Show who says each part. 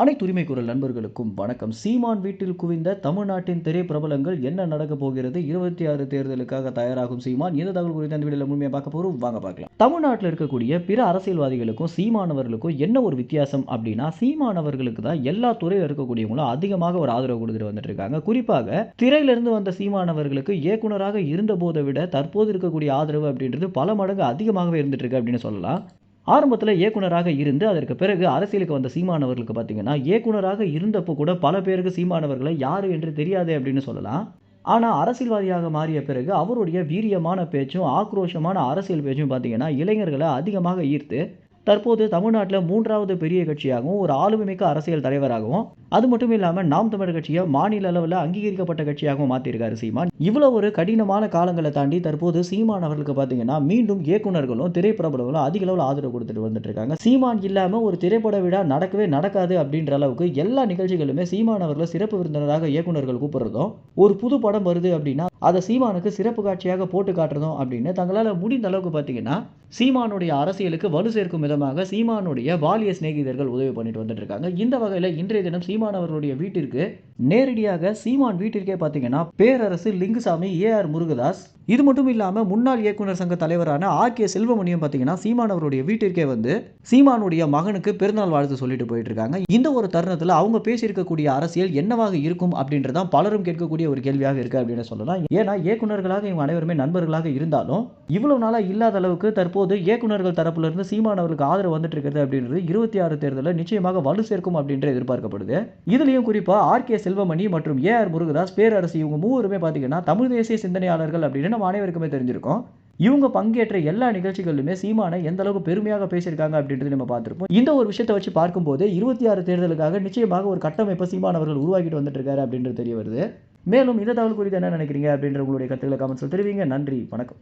Speaker 1: அனைத்து உரிமை குரல் நண்பர்களுக்கும் வணக்கம். சீமான் வீட்டில் குவிந்த தமிழ்நாட்டின் திரைப்பிரபலங்கள் என்ன நடக்க போகிறது? இருபத்தி ஆறு தேர்தலுக்காக தயாராகும் சீமான். இந்த தகவல் குறித்து அந்த வீடியோவில் முழுமையாக பார்க்க போகிறோம் வாங்க பார்க்கலாம். தமிழ்நாட்டில் இருக்கக்கூடிய பிற அரசியல்வாதிகளுக்கும் சீமானவர்களுக்கும் என்ன ஒரு வித்தியாசம் அப்படின்னா சீமானவர்களுக்கு தான் எல்லா துறையில் இருக்கக்கூடியவங்களும் அதிகமாக ஒரு ஆதரவு கொடுத்துட்டு வந்துட்டு இருக்காங்க குறிப்பாக திரையிலிருந்து வந்த சீமானவர்களுக்கு இயக்குனராக இருந்த போதை விட தற்போது இருக்கக்கூடிய ஆதரவு அப்படின்றது பல மடங்கு அதிகமாகவே இருந்துட்டு இருக்கு அப்படின்னு சொல்லலாம். ஆரம்பத்தில் இயக்குனராக இருந்து அதற்கு பிறகு அரசியலுக்கு வந்த சீமானவர்களுக்கு பார்த்தீங்கன்னா இயக்குனராக இருந்தப்போ கூட பல பேருக்கு சீமானவர்களை யார் என்று தெரியாது அப்படின்னு சொல்லலாம். ஆனால் அரசியல்வாதியாக மாறிய பிறகு அவருடைய வீரியமான பேச்சும் ஆக்ரோஷமான அரசியல் பேச்சும் பார்த்தீங்கன்னா இளைஞர்களை அதிகமாக ஈர்த்து தற்போது தமிழ்நாட்டில் மூன்றாவது பெரிய கட்சியாகவும் ஒரு ஆளுமைமிக்க அரசியல் தலைவராகவும் அது மட்டும் இல்லாமல் நாம் தமிழர் கட்சியை மாநில அளவில் அங்கீகரிக்கப்பட்ட கட்சியாகவும் மாற்றிருக்காரு சீமான். இவ்வளோ ஒரு கடினமான காலங்களை தாண்டி தற்போது சீமான் அவர்களுக்கு பார்த்தீங்கன்னா மீண்டும் இயக்குனர்களும் திரைப்பிரபலங்களும் அதிக அளவில் ஆதரவு கொடுத்துட்டு வந்துட்டு இருக்காங்க சீமான் இல்லாமல் ஒரு திரைப்பட விழா நடக்கவே நடக்காது அப்படின்ற அளவுக்கு எல்லா நிகழ்ச்சிகளுமே சீமான் அவர்களை சிறப்பு விருந்தினராக இயக்குனர்கள் கூப்பிடுறதும் ஒரு புது படம் வருது அப்படின்னா அதை சீமானுக்கு சிறப்பு காட்சியாக போட்டு காட்டுறதும் அப்படின்னு தங்களால் முடிந்த அளவுக்கு பார்த்தீங்கன்னா சீமானுடைய அரசியலுக்கு வலு சேர்க்கும் விதம் விதமாக சீமானுடைய பாலிய சிநேகிதர்கள் உதவி பண்ணிட்டு வந்துட்டு இருக்காங்க. இந்த வகையில் இன்றைய தினம் சீமான் அவர்களுடைய வீட்டிற்கு நேரடியாக சீமான் வீட்டிற்கே பார்த்தீங்கன்னா பேரரசு லிங்குசாமி ஏஆர் முருகதாஸ். இது மட்டும் இல்லாமல் முன்னாள் இயக்குனர் சங்க தலைவரான ஆர் கே செல்வமணியும் பார்த்தீங்கன்னா சீமான் அவருடைய வீட்டிற்கே வந்து சீமானுடைய மகனுக்கு பிறந்தநாள் வாழ்த்து சொல்லிட்டு போயிட்டு இருக்காங்க இந்த ஒரு தருணத்தில் அவங்க பேசியிருக்கக்கூடிய அரசியல் என்னவாக இருக்கும் அப்படின்றதான் பலரும் கேட்கக்கூடிய ஒரு கேள்வியாக இருக்கு அப்படின்னு சொல்லலாம். ஏன்னா இயக்குனர்களாக இவங்க அனைவருமே நண்பர்களாக இருந்தாலும் இவ்வளவு நாளாக இல்லாத அளவுக்கு தற்போது இயக்குனர்கள் தரப்புல இருந்து சீமான் அவருக்கு ஆதரவு வந்துட்டு இருக்கிறது அப்படின்றது இருபத்தி ஆறு தேர்தலில் நிச்சயமாக வலு சேர்க்கும் அப்படின்ற எதிர்பார்க்கப்படுது. இதுலயும் குறிப்பா ஆர் கே செல்வமணி மற்றும் ஏ ஆர் முருகதாஸ் பேரரசு இவங்க மூவருமே பார்த்தீங்கன்னா தமிழ் தேசிய சிந்தனையாளர்கள் அப்படின்னு நம்ம அனைவருக்குமே தெரிஞ்சிருக்கோம். இவங்க பங்கேற்ற எல்லா நிகழ்ச்சிகளிலுமே சீமானை எந்த அளவுக்கு பெருமையாக பேசியிருக்காங்க அப்படின்றது நம்ம பார்த்துருப்போம். இந்த ஒரு விஷயத்தை வச்சு பார்க்கும்போது இருபத்தி ஆறு தேர்தலுக்காக நிச்சயமாக ஒரு கட்டமைப்பை சீமான் அவர்கள் உருவாக்கிட்டு வந்துட்டு இருக்காரு அப்படின்றது தெரிய வருது. மேலும் இந்த தகவல் குறித்து என்ன நினைக்கிறீங்க அப்படின்ற உங்களுடைய கருத்துக்களை கமெண்ட்ஸில் தெரிவிங்க. நன்றி வணக்கம்.